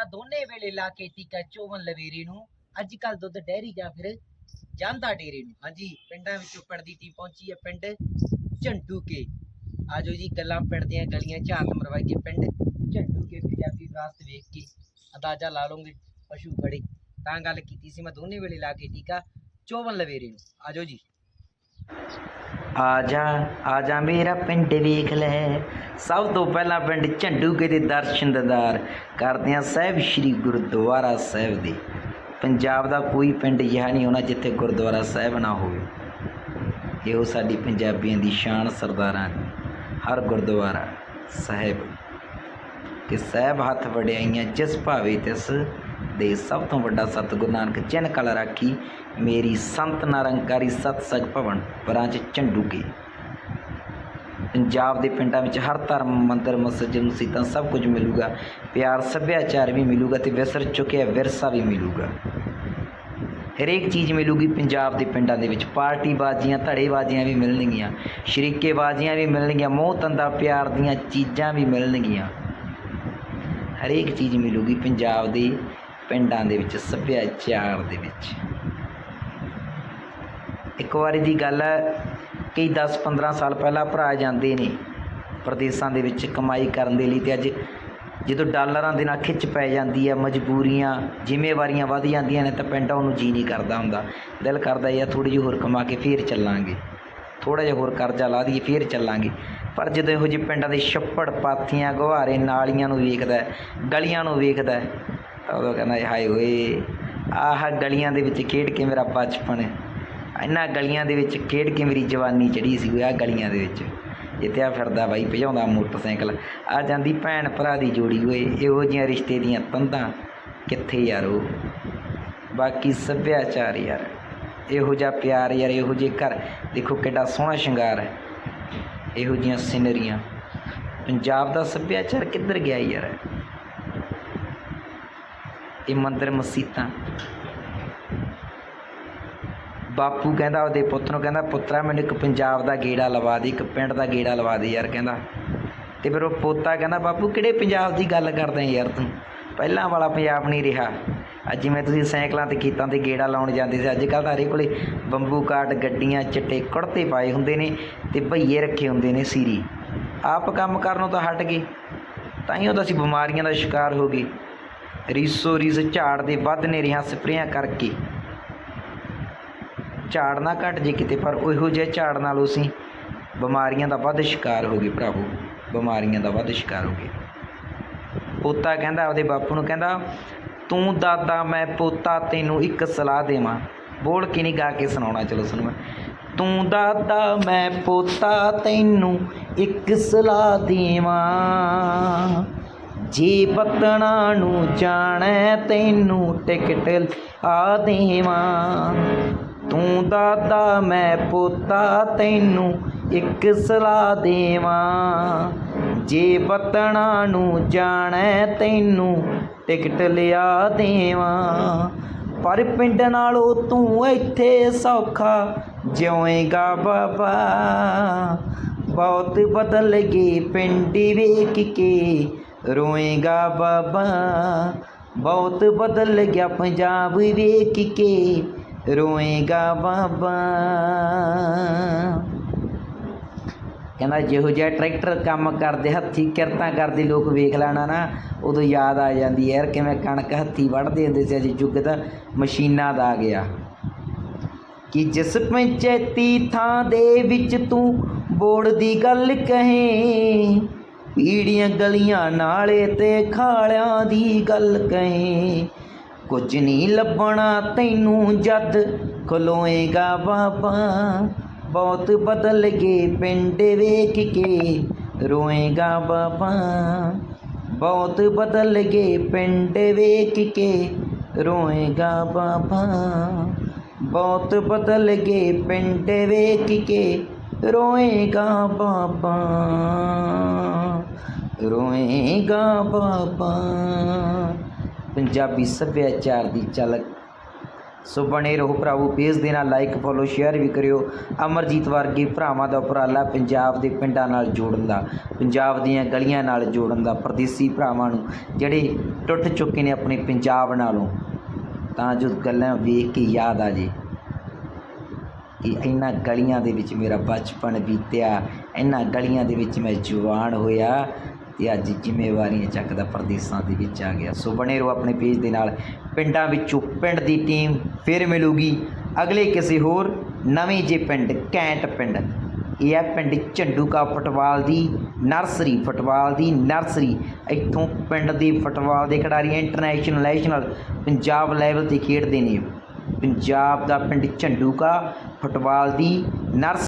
ਸੀਮਾ ਦੋਨੇ ਵੇਲੇ ਲਾ ਕੇ ਟੀਕਾ ਚੋਵਨ ਲਵੇਰੇ ਨੂੰ। ਅੱਜ ਕੱਲ ਦੁੱਧ ਡੈਰੀ ਜਾਂ ਫਿਰ ਜਾਂਦਾ ਡੇਰੇ ਨੂੰ। ਹਾਂਜੀ, ਪਿੰਡਾਂ ਵਿੱਚੋਂ ਪਿੰਡ ਦੀ ਟੀਮ ਪਹੁੰਚੀ ਹੈ ਪਿੰਡ ਝੰਡੂ ਆਜੋ ਜੀ, ਗੱਲਾਂ ਪਿੰਡ ਦੀਆਂ ਗਲੀਆਂ ਝਾਤ ਮਰਵਾਈ ਕੇ ਪਿੰਡ ਝੰਡੂ ਕੇ ਪੰਜਾਬੀ ਵਿਰਾਸਤ ਵੇਖ ਕੇ। ਅੰਦਾਜ਼ਾ ਲਾ ਲਓਗੇ, ਪਸ਼ੂ ਖੜੇ ਤਾਂ ਗੱਲ ਕੀਤੀ ਸੀ ਮੈਂ, ਦੋਨੇ ਵੇਲੇ ਲਾ ਕੇ ਟੀਕਾ ਚੋਵਨ ਲਵੇਰੇ ਨੂੰ। ਆਜੋ ਜੀ। ਆ ਜਾ ਆ ਜਾ ਮੇਰਾ ਪਿੰਡ ਵੇਖ ਲੈ। ਸਭ ਤੋਂ ਪਹਿਲਾਂ ਪਿੰਡ ਝੰਡੂਕੇ ਦੇ ਦਰਸ਼ਨ ਦਿਦਾਰ ਕਰਦੇ ਆ ਸਾਹਿਬ ਸ੍ਰੀ ਗੁਰਦੁਆਰਾ ਸਾਹਿਬ ਦੇ। ਪੰਜਾਬ ਦਾ ਕੋਈ ਪਿੰਡ ਅਜਿਹਾ ਨਹੀਂ ਹੋਣਾ ਜਿੱਥੇ ਗੁਰਦੁਆਰਾ ਸਾਹਿਬ ਨਾ ਹੋਵੇ। ਇਹੋ ਸਾਡੀ ਪੰਜਾਬੀਆਂ ਦੀ ਸ਼ਾਨ ਸਰਦਾਰਾਂ ਦੀ, ਹਰ ਗੁਰਦੁਆਰਾ ਸਾਹਿਬ। ਕਿ ਸਾਹਿਬ ਹੱਥ ਵਡਿਆਈਆਂ ਜਿਸ ਭਾਵੇਂ ਤਿਸ ਦੇ ਸਭ ਤੋਂ ਵੱਡਾ ਸਤਿਗੁਰੂ ਨਾਨਕ, ਜਿਨ ਕਲ ਰਾਖੀ ਮੇਰੀ ਸੰਤ ਨਿਰੰਕਾਰੀ ਸਤਸੰਗ ਭਵਨ 'ਚ ਝੰਡੂਕੇ ਪੰਜਾਬ ਦੇ ਪਿੰਡਾਂ ਵਿੱਚ ਹਰ ਧਰਮ, ਮੰਦਰ, ਮਸਜਿਦ ਮਸੀਤਾਂ ਸਭ ਕੁਝ ਮਿਲੂਗਾ। ਪਿਆਰ, ਸੱਭਿਆਚਾਰ ਵੀ ਮਿਲੂਗਾ ਤੇ ਵਿਸਰ ਚੁੱਕਿਆ ਵਿਰਸਾ ਵੀ ਮਿਲੂਗਾ। ਹਰੇਕ ਚੀਜ਼ ਮਿਲੂਗੀ ਪੰਜਾਬ ਦੇ ਪਿੰਡਾਂ ਦੇ ਵਿੱਚ। ਪਾਰਟੀ ਬਾਜ਼ੀਆਂ ਧੜੇ ਵੀ ਮਿਲਣਗੀਆਂ। ਸ਼ਰੀਕੇ ਬਾਜ਼ੀਆਂ ਵੀ ਮਿਲਣਗੀਆਂ। ਮੋਹ ਤੰਦਾ ਪਿਆਰ ਦੀਆਂ ਚੀਜ਼ਾਂ ਵੀ ਮਿਲਣਗੀਆਂ। ਹਰੇਕ ਚੀਜ਼ ਮਿਲੂਗੀ ਪੰਜਾਬ ਦੇ ਪਿੰਡਾਂ ਦੇ ਵਿੱਚ, ਸੱਭਿਆਚਾਰ ਦੇ ਵਿੱਚ। ਇੱਕ ਵਾਰੀ ਦੀ ਗੱਲ ਹੈ ਕਈ 10-15 ਸਾਲ ਪਹਿਲਾਂ ਭਰਾ ਜਾਂਦੇ ਨੇ, ਪ੍ਰਦੇਸ਼ਾਂ ਦੇ ਵਿੱਚ ਕਮਾਈ ਕਰਨ ਦੇ ਲਈ ਤੇ ਅੱਜ ਜਦੋਂ ਡਾਲਰਾਂ ਦੇ ਨਾਲ ਖਿੱਚ ਪੈ ਜਾਂਦੀ ਹੈ, ਮਜਬੂਰੀਆਂ, ਜ਼ਿੰਮੇਵਾਰੀਆਂ ਵੱਧ ਜਾਂਦੀਆਂ ਨੇ ਤਾਂ ਪਿੰਡਾਂ ਉਹਨੂੰ ਜੀ ਨਹੀਂ ਕਰਦਾ ਹੁੰਦਾ। ਦਿਲ ਕਰਦਾ ਯਾਰ ਥੋੜੀ ਜਿਹੀ ਹੋਰ ਕਮਾ ਕੇ ਫੇਰ ਚੱਲਾਂਗੇ। ਥੋੜਾ ਜਿਹਾ ਹੋਰ ਕਰਜ਼ਾ ਲਾ ਦਈਏ, ਫੇਰ ਚੱਲਾਂਗੇ। ਪਰ ਜਦੋਂ ਇਹੋ ਜਿਹੇ ਪਿੰਡਾਂ ਦੇ ਛੱਪੜ ਪਾਥੀਆਂ, ਗੁਹਾਰੇ, ਨਾਲੀਆਂ ਨੂੰ ਵੇਖਦਾ ਗਲੀਆਂ ਨੂੰ ਵੇਖਦਾ ਉਦੋਂ ਕਹਿੰਦਾ ਹਾਏ ਹੋਏ ਆਹ ਗਲੀਆਂ ਦੇ ਵਿੱਚ ਖੇਡ ਕੇ ਮੇਰਾ ਬਚਪਨ। ਇਹਨਾਂ ਗਲੀਆਂ ਦੇ ਵਿੱਚ ਖੇਡ ਕੇ ਮੇਰੀ ਜਵਾਨੀ ਚੜੀ ਸੀ ਓਏ, ਆਹ ਗਲੀਆਂ ਦੇ ਵਿੱਚ। ਜਿੱਥੇ ਆ ਫਿਰਦਾ ਬਾਈ, ਭਜਾਉਂਦਾ ਮੋਟਰਸਾਈਕਲ। ਆ ਜਾਂਦੀ ਭੈਣ ਭਰਾ ਦੀ ਜੋੜੀ ਓਏ, ਇਹੋ ਜਿਹੀਆਂ ਰਿਸ਼ਤੇ ਦੀਆਂ ਤੰਦਾਂ। ਕਿੱਥੇ ਯਾਰ ਉਹ? ਬਾਕੀ ਸੱਭਿਆਚਾਰ ਯਾਰ, ਇਹੋ ਜਿਹਾ ਪਿਆਰ ਯਾਰ, ਇਹੋ ਜਿਹੇ ਘਰ। ਦੇਖੋ ਕਿੱਡਾ ਸੋਹਣਾ ਸ਼ਿੰਗਾਰ ਹੈ, ਇਹੋ ਜਿਹੀਆਂ ਸਿਨਰੀਆਂ। ਪੰਜਾਬ ਦਾ ਸੱਭਿਆਚਾਰ ਕਿੱਧਰ ਗਿਆ ਯਾਰ? ਇਹ ਮੰਦਰ ਮਸੀਤਾਂ। ਬਾਪੂ ਕਹਿੰਦਾ ਉਹਦੇ ਪੁੱਤ ਨੂੰ, ਕਹਿੰਦਾ, ਪੁੱਤਰਾ, ਮੈਨੂੰ ਇੱਕ ਪੰਜਾਬ ਦਾ ਗੇੜਾ ਲਵਾ ਦੇ, ਇੱਕ ਪਿੰਡ ਦਾ ਗੇੜਾ ਲਵਾ ਦੇ ਯਾਰ, ਕਹਿੰਦਾ। ਤੇ ਫਿਰ ਉਹ ਪੋਤਾ ਕਹਿੰਦਾ, ਬਾਪੂ, ਕਿਹੜੇ ਪੰਜਾਬ ਦੀ ਗੱਲ ਕਰਦਾ ਯਾਰ ਤੂੰ? ਪਹਿਲਾਂ ਵਾਲਾ ਪੰਜਾਬ ਨਹੀਂ ਰਿਹਾ। ਅੱਜ ਜਿਵੇਂ ਤੁਸੀਂ ਸਾਈਕਲਾਂ ਤੇ ਖੇਤਾਂ ਤੇ ਗੇੜਾ ਲਾਉਣ ਜਾਂਦੇ ਸੀ, ਅੱਜ ਕੱਲ੍ਹ ਤਾਂ ਹਰੇ ਕੋਲੇ ਬੰਬੂ ਕਾਟ, ਗੱਡੀਆਂ, ਚਿੱਟੇ ਕੁੜਤੇ ਪਾਏ ਹੁੰਦੇ ਨੇ ਤੇ ਭਈਏ ਰੱਖੇ ਹੁੰਦੇ ਨੇ ਸੀਰੀ। ਆਪ ਕੰਮ ਕਰਨੋਂ ਤਾਂ ਹਟ ਗਏ। ਤਾਂ ਹੀ ਉਹ ਤਾਂ ਅਸੀਂ ਬਿਮਾਰੀਆਂ ਦਾ ਸ਼ਿਕਾਰ ਹੋ ਗਏ। ਰੀਸੋ ਰੀਸ ਝਾੜ ਦੇ ਵੱਧ ਨੇ ਸਪਰੇਆਂ ਕਰਕੇ। ਝਾੜ ਨਾ ਘਟ ਜੇ ਕਿਤੇ, ਪਰ ਉਹੋ ਜਿਹੇ ਝਾੜ ਨਾਲ ਅਸੀਂ ਬਿਮਾਰੀਆਂ ਦਾ ਵੱਧ ਸ਼ਿਕਾਰ ਹੋ ਗਏ ਭਰਾਵੋ। ਬਿਮਾਰੀਆਂ ਦਾ ਵੱਧ ਸ਼ਿਕਾਰ ਹੋ ਗਏ। ਪੋਤਾ ਕਹਿੰਦਾ ਉਹਦੇ ਬਾਪੂ ਨੂੰ ਕਹਿੰਦਾ, ਤੂੰ ਦਾਦਾ, ਮੈਂ ਪੋਤਾ, ਤੈਨੂੰ ਇੱਕ ਸਲਾਹ ਦੇਵਾਂ। ਬੋਲ ਕੇ ਨਹੀਂ ਗਾ ਕੇ ਸੁਣਾਉਣਾ, ਚਲੋ ਸੁਣੋ ਮੈਂ। ਤੂੰ ਦਾਦਾ, ਮੈਂ ਪੋਤਾ, ਤੈਨੂੰ ਇੱਕ ਸਲਾਹ ਦੇਵਾਂ। ਜੇ ਪਤਣਾ ਨੂੰ ਜਾਣੈ, ਤੈਨੂੰ ਟਿਕਟ ਆ ਦੇਵਾਂ। ਤੂੰ ਦਾਦਾ, ਮੈਂ ਪੋਤਾ, ਤੈਨੂੰ ਇੱਕ ਸਲਾਹ ਦੇਵਾਂ। ਜੇ ਪਤਣਾ ਨੂੰ ਜਾਣੈ, ਤੈਨੂੰ ਟਿਕਟ ਲਿਆ ਦੇਵਾਂ। ਪਰ ਪਿੰਡ ਨਾਲੋਂ ਤੂੰ ਇੱਥੇ ਸੌਖਾ, ਜਿਉਏਗਾ ਬਾਬਾ। ਬਹੁਤ ਬਦਲ ਗਈ ਪਿੰਡ ਵੇਖ ਕੇ ਰੋਏਗਾ ਬਾਬਾ, ਬਹੁਤ ਬਦਲ ਗਿਆ ਪੰਜਾਬ ਵੇਖ ਕੇ। ਰੋਏਗਾ ਬਾਬਾ। ਕਹਿੰਦਾ ਜਿਹੋ ਜਿਹਾ ਟਰੈਕਟਰ ਕੰਮ ਕਰਦੇ, ਹੱਥੀ ਕਿਰਤਾਂ ਕਰਦੇ ਲੋਕ ਵੇਖ ਲੈਣਾ ਨਾ, ਉਦੋਂ ਯਾਦ ਆ ਜਾਂਦੀ ਯਾਰ ਕਿਵੇਂ ਕਣਕ ਹੱਥੀ ਵੱਢਦੇ ਹੁੰਦੇ ਸੀ ਅੱਜ ਯੁੱਗ ਤਾਂ ਮਸ਼ੀਨਾਂ ਦਾ ਆ ਗਿਆ। ਕਿ ਜਿਸ ਪੰਚਾਇਤੀ ਥਾਂ ਦੇ ਵਿੱਚ ਤੂੰ ਬੋਰਡ ਦੀ ਗੱਲ ਕਹੇ ਪੀੜੀਆਂ ਗਲੀਆਂ ਨਾਲੇ ਤੇ ਖਾਲਿਆਂ ਦੀ ਗੱਲ ਕਹੇ। ਕੁਝ ਨਹੀਂ ਲੱਭਣਾ ਤੈਨੂੰ ਜਦ ਖਲੋਏਗਾ ਬਾਬਾ। ਬਹੁਤ ਬਦਲ ਗਏ ਪਿੰਡ ਵੇਖ ਕੇ ਰੋਏਗਾ ਬਾਬਾ। ਬਹੁਤ ਬਦਲ ਗਏ ਪਿੰਡ ਵੇਖ ਕੇ ਰੋਏਗਾ ਬਾਬਾ। ਬਹੁਤ ਬਦਲ ਗਏ ਪਿੰਡ ਵੇਖ ਕੇ ਰੋਏਗਾ ਬਾਬਾ ਰੋਏਗਾ ਬਾਬਾ ਪੰਜਾਬੀ ਸੱਭਿਆਚਾਰ ਦੀ ਝਲਕ। ਸੋ ਬਣੇ ਰਹੋ ਭਰਾਵੋ, ਪੇਜ ਦੇ ਨਾਲ ਲਾਈਕ ਫੋਲੋ ਸ਼ੇਅਰ ਵੀ ਕਰਿਓ। ਅਮਰਜੀਤ ਵਰਗੇ ਭਰਾਵਾਂ ਦਾ ਉਪਰਾਲਾ ਪੰਜਾਬ ਦੇ ਪਿੰਡਾਂ ਨਾਲ ਜੋੜਨ ਦਾ, ਪੰਜਾਬ ਦੀਆਂ ਗਲੀਆਂ ਨਾਲ ਜੋੜਨ ਦਾ, ਪਰਦੇਸੀ ਭਰਾਵਾਂ ਨੂੰ, ਜਿਹੜੇ ਟੁੱਟ ਚੁੱਕੇ ਨੇ ਆਪਣੇ ਪੰਜਾਬ ਨਾਲੋਂ। ਤਾਂ ਜੋ ਗੱਲਾਂ ਵੇਖ ਕੇ ਯਾਦ ਆ ਜੇ। ਕਿ ਇਹਨਾਂ ਗਲੀਆਂ ਦੇ ਵਿੱਚ ਮੇਰਾ ਬਚਪਨ ਬੀਤਿਆ ਇਹਨਾਂ ਗਲੀਆਂ ਦੇ ਵਿੱਚ ਮੈਂ ਜਵਾਨ ਹੋਇਆ ਤੇ ਅੱਜ ਜ਼ਿੰਮੇਵਾਰੀਆਂ ਚੱਕਦਾ ਪਰਦੇਸਾਂ ਦੇ ਵਿੱਚ ਆ ਗਿਆ। ਸੋ ਬਣੇ ਰਹੋ ਆਪਣੇ ਪੇਜ ਦੇ ਨਾਲ। ਪਿੰਡਾਂ ਵਿੱਚੋਂ ਪਿੰਡ ਦੀ ਟੀਮ ਫਿਰ ਮਿਲੂਗੀ। ਅਗਲੇ ਕਿਸੇ ਹੋਰ ਨਵੇਂ ਜੇ ਪਿੰਡ, ਕੈਂਟ ਪਿੰਡ। ਇਹ ਹੈ ਪਿੰਡ ਝੰਡੂਕਾ ਫੁੱਟਬਾਲ ਦੀ ਨਰਸਰੀ, ਫੁੱਟਬਾਲ ਦੀ ਨਰਸਰੀ। ਇੱਥੋਂ ਪਿੰਡ ਦੇ ਫੁੱਟਬਾਲ ਦੇ ਖਿਡਾਰੀ ਇੰਟਰਨੈਸ਼ਨਲ, ਨੈਸ਼ਨਲ, ਪੰਜਾਬ ਲੈਵਲ ਤੇ ਖੇਡਦੇ ਨੇ। ਪੰਜਾਬ ਦਾ ਪਿੰਡ ਝੰਡੂਕਾ ਫੁੱਟਬਾਲ ਦੀ ਨਰਸ